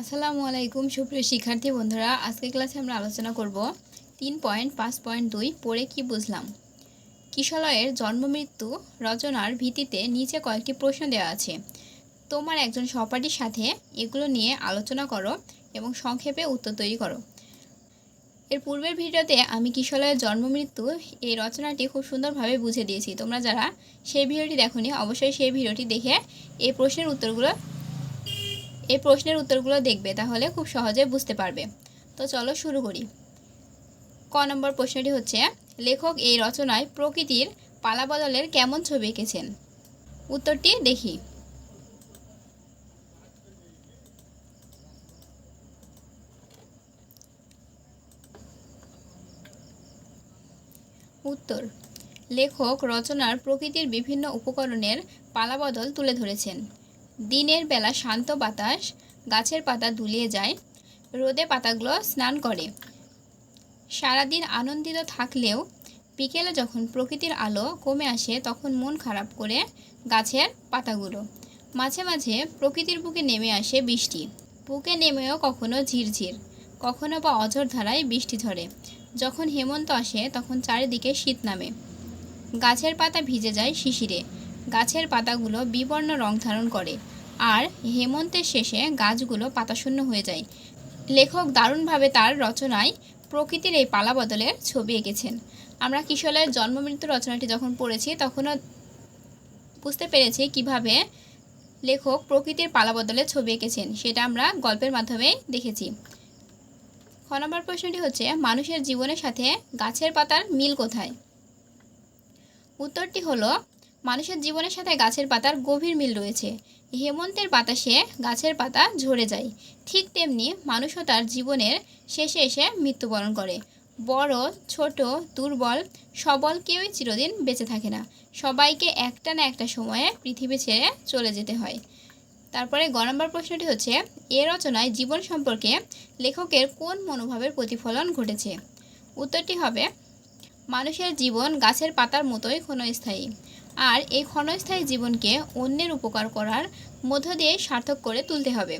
আসসালামু আলাইকুম, সুপ্রিয় শিক্ষার্থী বন্ধুরা। আজকে ক্লাসে আমরা আলোচনা করব তিন পয়েন্ট, পাঁচ পয়েন্ট, দুই, পড়ে কি বুঝলাম? কিশলয়ের জন্ম মৃত্যু রচনার ভিত্তিতে নিচে কয়েকটি প্রশ্ন দেওয়া আছে। তোমার একজন সহপাঠীর সাথে এগুলো নিয়ে আলোচনা করো এবং সংক্ষেপে উত্তর তৈরি করো। এর পূর্বের ভিডিওতে আমি কিশলয়ের জন্ম মৃত্যু এই রচনাটি খুব সুন্দরভাবে বুঝে দিয়েছি। তোমরা যারা সেই ভিডিওটি দেখোনি, অবশ্যই সেই ভিডিওটি দেখে এই প্রশ্নের উত্তরগুলো এই প্রশ্নের উত্তরগুলো দেখবে, তাহলে খুব সহজে বুঝতে পারবে। তো চলো শুরু করি। ক নম্বর প্রশ্নটি হচ্ছে, লেখক এই রচনায় প্রকৃতির পালাবদলের কেমন ছবি এঁকেছেন? উত্তরটি দেখি। উত্তর, লেখক রচনার প্রকৃতির বিভিন্ন উপকরণের পালাবদল তুলে ধরেছেন। দিনের বেলা শান্ত বাতাস গাছের পাতা দুলিয়ে যায়, রোদে পাতাগুলো স্নান করে। সারাদিন আনন্দিত থাকলেও বিকেলে যখন প্রকৃতির আলো কমে আসে, তখন মন খারাপ করে গাছের পাতাগুলো। মাঝে মাঝে প্রকৃতির বুকে নেমে আসে বৃষ্টি। বুকে নেমেও কখনো ঝিরঝির, কখনো বা অঝর ধারায় বৃষ্টি ঝরে যখন হেমন্ত আসে, তখন চারিদিকে শীত নামে। গাছের পাতা ভিজে যায় শিশিরে। গাছের পাতাগুলো বিবর্ণ রং ধারণ করে আর হেমন্তের শেষে গাছগুলো পাতাশূন্য হয়ে যায়। লেখক দারুণভাবে তার রচনায় প্রকৃতির এই পালা বদলের ছবি এঁকেছেন। আমরা কিশোরের জন্ম মৃত্যু রচনাটি যখন পড়েছি, তখনও বুঝতে পেরেছি কীভাবে লেখক প্রকৃতির পালা বদলের ছবি এঁকেছেন, সেটা আমরা গল্পের মাধ্যমে দেখেছি। খ নম্বর প্রশ্নটি হচ্ছে, মানুষের জীবনের সাথে গাছের পাতার মিল কোথায়? উত্তরটি হলো মানুষের জীবনের সাথে গাছের পাতার গভীর মিল রয়েছে। হেমন্তের বাতাসে গাছের পাতা ঝরে যায়। ঠিক তেমনি মানুষও তার জীবনের শেষে এসে মৃত্যুবরণ করে। বড়, ছোট, দুর্বল সবল কেউই চিরদিন বেঁচে থাকে না। সবাইকে একটা না একটা সময়ে পৃথিবী ছেড়ে চলে যেতে হয়। তারপরে গ নম্বর প্রশ্নটি হচ্ছে, এ রচনায় জীবন সম্পর্কে লেখকের কোন মনোভাবের প্রতিফলন ঘটেছে? উত্তরটি হবে, মানুষের জীবন গাছের পাতার মতোই ক্ষণস্থায়ী। আর এই ক্ষণস্থায়ী জীবনকে অন্যের উপকার করার মধ্য দিয়ে সার্থক করে তুলতে হবে।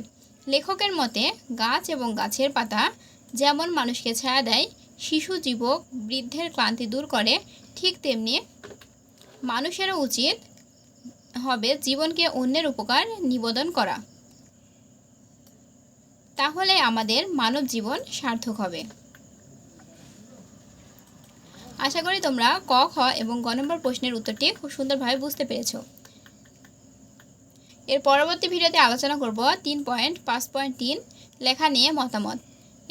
লেখকের মতে, গাছ এবং গাছের পাতা যেমন মানুষকে ছায়া দেয়, শিশু, যুবক, বৃদ্ধের ক্লান্তি দূর করে, ঠিক তেমনি মানুষেরও উচিত হবে জীবনকে অন্যের উপকার নিবেদন করা। তাহলে আমাদের মানব জীবন সার্থক হবে। আশা করি তোমরা ক, খ এবং গ নম্বর প্রশ্নের উত্তরটি খুব সুন্দরভাবে বুঝতে পেরেছ। এর পরবর্তী ভিডিওতে আলোচনা করব তিন পয়েন্ট, পাঁচ পয়েন্ট তিন, লেখা নিয়ে মতামত।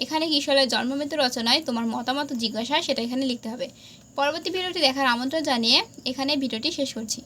এখানে কিশোরের জন্মমৃত্যু রচনায় তোমার মতামত জিজ্ঞাসা সেটা এখানে লিখতে হবে। পরবর্তী ভিডিওটি দেখার আমন্ত্রণ জানিয়ে এখানে ভিডিওটি শেষ করছি।